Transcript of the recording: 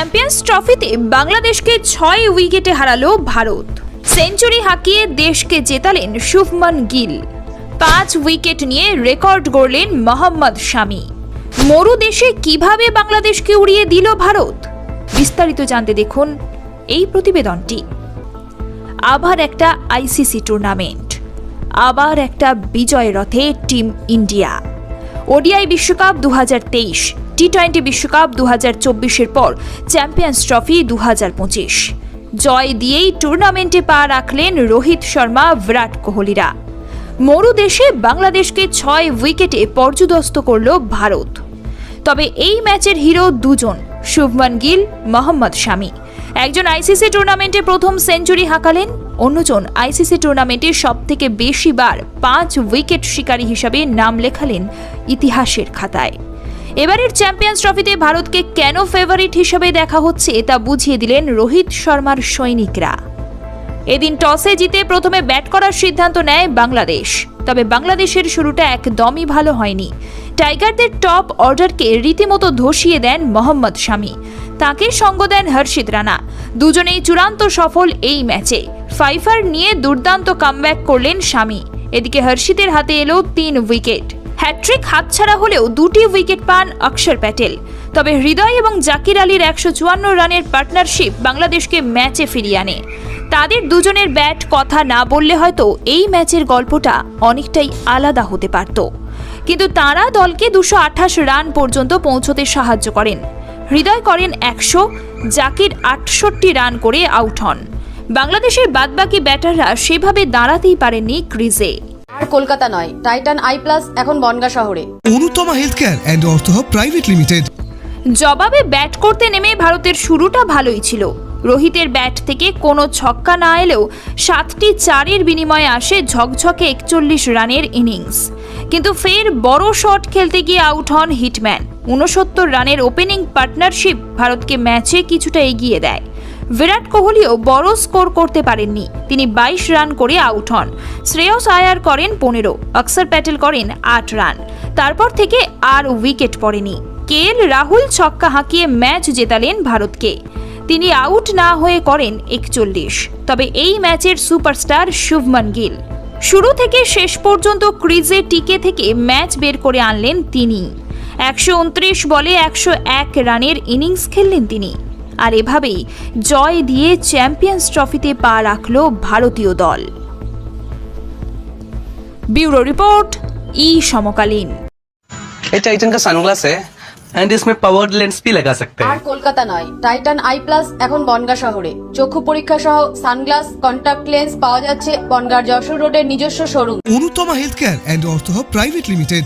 Champions ট্রফিতে বাংলাদেশকে ছয় উইকেটে হারালো ভারত। সেঞ্চুরি হাঁকিয়ে দেশকে জেতালেন শুভমান গিল। পাঁচ উইকেট নিয়ে রেকর্ড গড়লেন মোহাম্মদ শামি। মরু দেশে কীভাবে বাংলাদেশকে উড়িয়ে দিল ভারত? বিস্তারিত জানতে দেখুন এই প্রতিবেদনটি। আবার একটা আইসিসি টুর্নামেন্ট। আবার একটা বিজয় রথে টিম ইন্ডিয়া। ওডিআই বিশ্বকাপ দু টি টোয়েন্টি বিশ্বকাপ দু হাজার চব্বিশের পর চ্যাম্পিয়ন্স ট্রফি দু হাজার পঁচিশ। জয় দিয়েই টুর্নামেন্টে পা রাখলেন রোহিত শর্মা, বিরাট কোহলিরা। মরু দেশে বাংলাদেশকে ছয় উইকেটে পর্যুদস্ত করল ভারত। তবে এই ম্যাচের হিরো দুজন, শুভমান গিল, মোহাম্মদ শামি। একজন আইসিসি টুর্নামেন্টে প্রথম সেঞ্চুরি হাঁকালেন, অন্যজন আইসিসি টুর্নামেন্টে সব থেকে বেশি বার পাঁচ উইকেট শিকারী হিসাবে নাম লেখালেন ইতিহাসের খাতায়। এবারের চ্যাম্পিয়ন্স ট্রফিতে ভারতকে কেন ফেভারিট হিসেবে দেখা হচ্ছে তা বুঝিয়ে দিলেন রোহিত শর্মার সৈনিকরা। এদিন টসে জিতে প্রথমে ব্যাট করার সিদ্ধান্ত নেয় বাংলাদেশ। তবে বাংলাদেশের শুরুটা একদমই ভালো হয়নি। টাইগারদের টপ অর্ডারকে রীতিমতো ধসিয়ে দেন মোহাম্মদ শামি। তাকে সঙ্গ দেন হর্ষিত রানা। দুজনেই চূড়ান্ত সফল এই ম্যাচে। ফাইফার নিয়ে দুর্দান্ত কামব্যাক করলেন শামি। এদিকে হর্ষিতের হাতে এলো তিন উইকেট। হ্যাট্রিক হাতছাড়া হলেও দুটি উইকেট পান অক্ষর প্যাটেল। তবে হৃদয় এবং জাকির আলীর একশো চুয়ান্ন রানের পার্টনারশিপ বাংলাদেশকে ম্যাচে ফিরিয়ে আনে। তাদের দুজনের ব্যাট কথা না বললে হয়তো এই ম্যাচের গল্পটা অনেকটাই আলাদা হতে পারত। কিন্তু তারা দলকে দুশো আঠাশ রান পর্যন্ত পৌঁছতে সাহায্য করেন। হৃদয় করেন একশো, জাকির আটষট্টি রান করে আউট হন। বাংলাদেশের বাদবাকি ব্যাটাররা সেভাবে দাঁড়াতেই পারেননি ক্রিজে। আর কলকাতা নয়। টাইটান আই প্লাস এখন বনগা শহরে। Anutama health care and ortho private limited জবাবে ব্যাট করতে নেমে ভারতের শুরুটা ভালোই ছিল। রোহিতের ব্যাট থেকে কোনো ছক্কা না এলেও সাতটি চারের বিনিময়ে আসে ঝকঝকে একচল্লিশ রানের ইনিংস কিন্তু ফের বড় শট খেলতে গিয়ে আউট হন হিটম্যান। উনসত্তর রানের ওপেনিং পার্টনারশিপ ভারতকে ম্যাচে কিছুটা এগিয়ে দেয়। বিরাট কোহলিও বড় স্কোর করতে পারেননি। তিনি বাইশ রান করে আউট হন। শ্রেয়স আয়ার করেন পনেরো, অক্সর প্যাটেল করেন আট রান। তারপর থেকে আর উইকেট পড়েনি। কে এল রাহুল ছক্কা হাঁকিয়ে ম্যাচ জেতালেন ভারতকে। তিনি আউট না হয়ে করেন একচল্লিশ। তবে এই ম্যাচের সুপারস্টার শুভমান গিল। শুরু থেকে শেষ পর্যন্ত ক্রিজে টিকে থেকে ম্যাচ বের করে আনলেন তিনি। একশো উনত্রিশ বলে একশো এক রানের ইনিংস খেললেন তিনি। আর এভাবেই জয় দিয়ে চ্যাম্পিয়ন্স ট্রফিতে পা রাখল ভারতীয় দল ब्यूरो रिपोर्ट ई समकालीन ये टाइटन का सनग्लास है एंड इसमें पावर्ड लेंस भी लगा सकते আর हैं কলকাতা নয় টাইটান আই প্লাস এখন বনগা শহরে চক্ষু পরীক্ষা সহ সানগ্লাস কন্টাক্ট লেন্স পাওয়া যাচ্ছে বনগার যশোর রোডের নিজস্ব showroom Anutama health care and ortho private limited